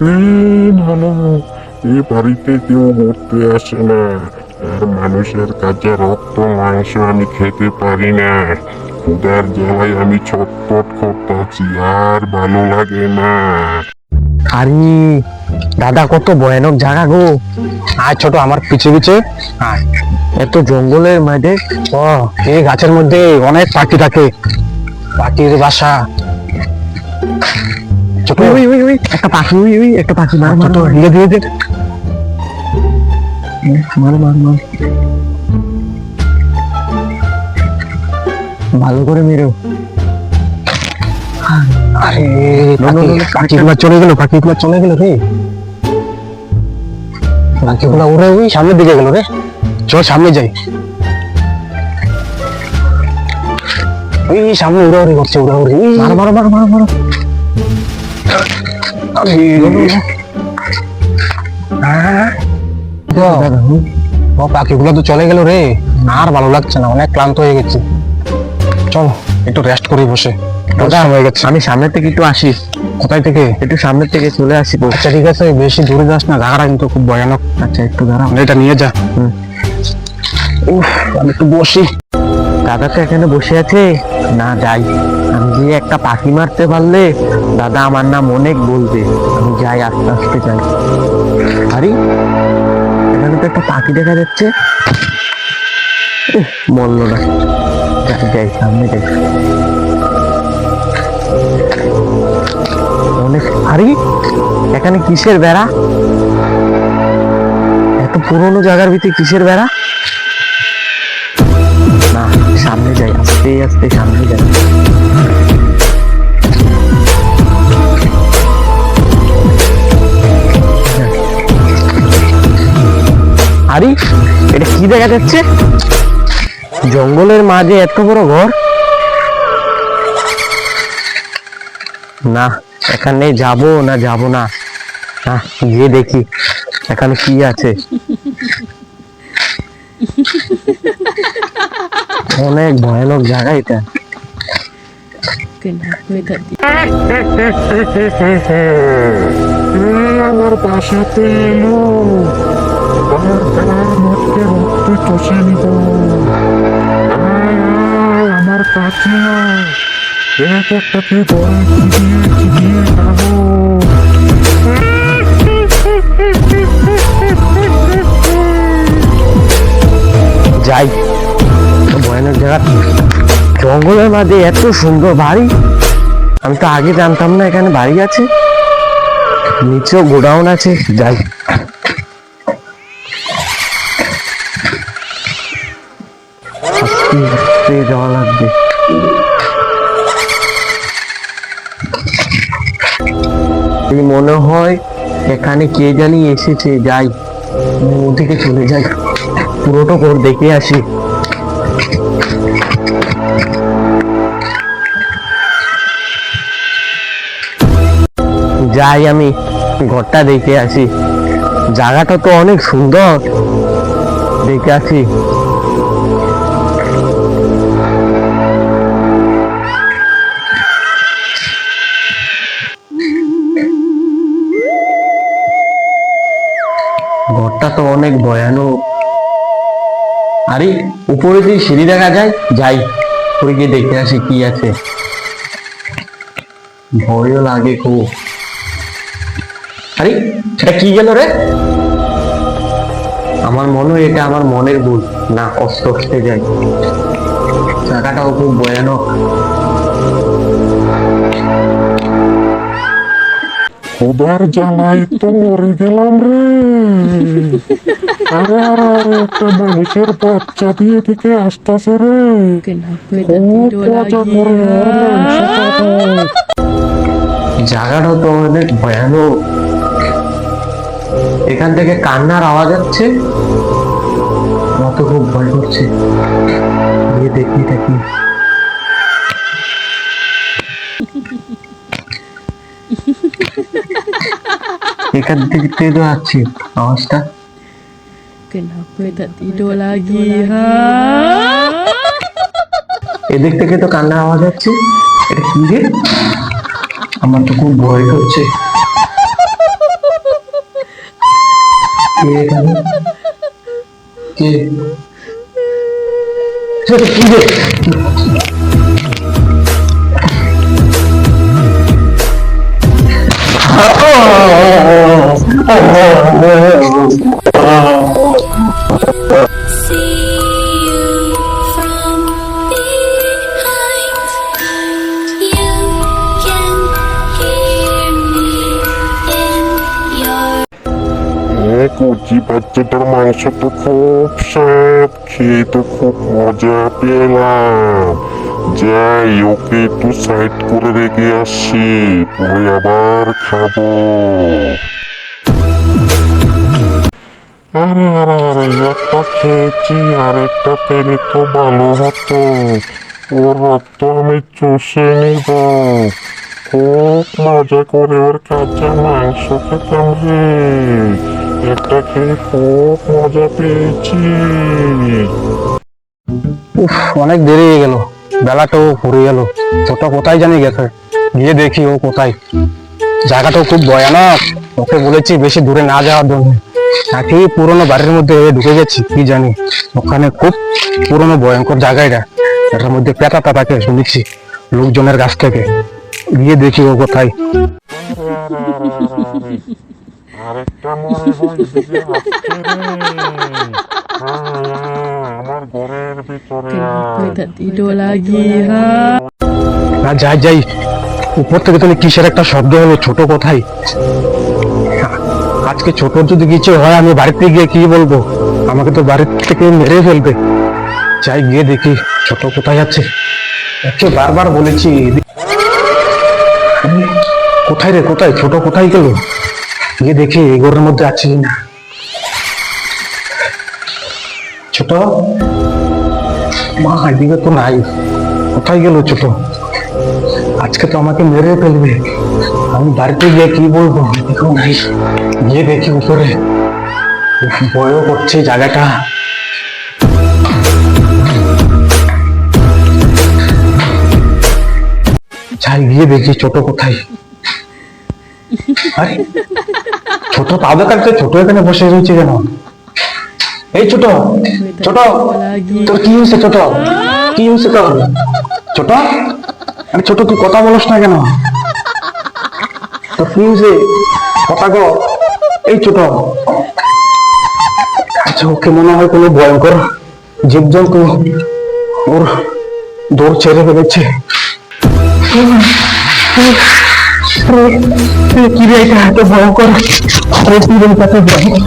ভালো এই বাড়িতে কেউ ঘুরতে আসে না। আর মানুষের কাছে রক্ত, মাংস আমি খেতে পারি না। ক্ষুদার জ্বালায় আমি ছটপট করতেছি, আর ভালো লাগে না। আরে, দাদা কত ভয়ানক জায়গা গো। আয় ছোট, আমার পিছে পিছে। আয়। এত জঙ্গলের মধ্যে, ও, এই গাছের মধ্যে অনেক পাখি থাকে। পাখির বাসা। ছোট ওই ওই ওই একটা পাখি ওই ওই একটা পাখি মার ছোট ধীরে ধীরে মার মার মার। ভালো করে মেরো। আরে পাখিগুলো চলে গেল পাখিগুলো চলে গেল রে। পাখিগুলো উড়ে ওই সামনের দিকে গেল রে। চল সামনে যাই। ওই সামনে উড়া উড়ি করছে উড়া উড়ি মারো মারো মারো মারো মারো। পাখিগুলো তো চলে গেল রে। আর ভালো লাগছে না অনেক ক্লান্ত হয়ে গেছি। চল একটু রেস্ট করি বসে। হয়ে গেছে। আমি সামনের থেকে একটু আসি। কোথায় থেকে? একটু সামনের থেকে চলে আসি আচ্ছা ঠিক আছে বেশি দূরে যাস না জায়গাটা কিন্তু খুব ভয়ানক। আচ্ছা একটু দাঁড়া। এটা নিয়ে যা। উফ আমি একটু বসি। দাদা তো এখানে বসে আছে। না, যাই। আমি যে একটা পাখি মারতে পারলে, দাদা আমার নাম অনেক বলবে। আমি যাই, আস্তে আস্তে যাই। আরে, এখানে তো একটা পাখি দেখা যাচ্ছে। মরলো না। যাই, সামনে যাই। অনেক আরে, এখানে কিসের বেড়া? এত পুরনো জায়গার ভিতরে কিসের বেড়া? সামনে যাই, আস্তে আস্তে সামনে যাই। আরে, এটা কি দেখা যাচ্ছে? জঙ্গলের মাঝে এত বড় ঘর? না, এখানে যাব না যাব না। গিয়ে দেখি, এখানে কি আছে? অনেক ভয়ানক জায়গা এটা। আমার বাসাতে এলো। আমার আমার কাছে। এক চিবিয়ে চিবিয়ে জঙ্গলের মাঝে এত সুন্দর বাড়ি। আমি তো আগে জানতাম না এখানে বাড়ি আছে। নিচেও গোডাউন আছে, যাই। যাওয়া লাগবে। মনে হয় এখানে কে জানি এসেছে, যাই। ওদিকে চলে যাই। পুরোটা ঘর দেখে আসি। যাই আমি ঘরটা দেখে আসি। জায়গাটা তো অনেক সুন্দর। দেখে আসি। ঘরটা তো অনেক ভয়ানক। আরে, উপরে যে সিঁড়ি দেখা যায়, যাই, উপরে গিয়ে দেখে আসি কি আছে। ভয়ও লাগে খুব। আরে এটা কি গেল রে? আমার মনে হয় এটা আমার মনের ভুল। না অস্ত অস্তে যাই। জায়গাটাও খুব ভয়ানক। খোদার তো মরে গেলাম রে। আরে আরে আরে একটা মানুষের বাচ্চা দিয়ে থেকে আসতেছে রে। খুব মজা করে ওর মাংস জায়গাটা তো অনেক ভয়ানক। এখান থেকে কান্নার আওয়াজ হচ্ছে আমার খুব ভয় করছে। গিয়ে দেখি দেখি। এখান থেকে তো আসছে আওয়াজটা? এদিক থেকে তো কান্নার আওয়াজ হচ্ছে এটা কি রে? আমার তো খুব ভয় করছে। কে Oh, oh, oh, oh, রে? বাচ্চাটার মাংস তো খুব স্বাদ, খেয়ে তো খুব মজা পেলাম। যাই, ওকে একটু সাইড করে রেখে আসছি, পরে আবার খাব। আরে আরে আরে, একটা খেয়েছি, আর একটা পেলে তো ভালো হতো। ওর রক্ত আমি চষে নিব। খুব মজা করে ওর কাঁচা মাংস খেতাম রে। খেয়ে খুব মজা পেয়েছি। উফ অনেক দেরি হয়ে গেল। বেলাটাও ঘুরে গেল। ওটা কোথায় জানি গেছে। গিয়ে দেখি ও কোথায়। জায়গাটাও খুব ভয়ানক। ওকে বলেছি বেশি দূরে না যাওয়ার জন্য। নাকি পুরোনো বাড়ির মধ্যে ঢুকে গেছি কি জানি। ওখানে খুব পুরোনো ভয়ঙ্কর জায়গা এটা। এটার মধ্যে পেটা পেটাকে শুনেছি লোকজনের কাছ থেকে। গিয়ে দেখি ও কোথায়। আরেকটা মনে হয় আসছে আমার ঘরের ভিতরে? না যাই যাই। উপর থেকে তাহলে কিসের একটা শব্দ হলো? ছোট কোথায় আজকে ছোট যদি কিছু হয় আমি বাড়িতে গিয়ে কি বলব? আমাকে তো বাড়ি থেকে মেরে ফেলবে। যাই গিয়ে দেখি ছোট কোথায় আছে। ওকে বারবার বলেছি কোথায় রে কোথায়? ছোট কোথায় গেল? গিয়ে দেখি এই ঘরের মধ্যে আছে না ছোট? মা, এদিকে তো নাই। কোথায় গেল ছোট? আজকে তো আমাকে মেরে ফেলবে। আমি বাড়িতে গিয়ে কি বলব? দেখো নাই। গিয়ে দেখি উপরে। ভয়ও করছে জায়গাটা। যাই, গিয়ে দেখি ছোট কোথায়। আরে ছোট তাদের কাছে ছোট এখানে বসে রয়েছে কেন? এই ছোট ছোট, তোর কি হয়েছে ছোট? কি হয়েছে তোর? ছোট? আরে ছোট তুই কথা বলস না কেন? তোর কি হয়েছে? কথা গো এই ছোট। আচ্ছা ওকে মনে হয় কোনো ভয়ঙ্কর জীবজন্তু ওর দৌড় ছেড়ে ফেলেছে। কি রে এটা এত ভয়ঙ্কর ও কি রে, এত ভয়ঙ্কর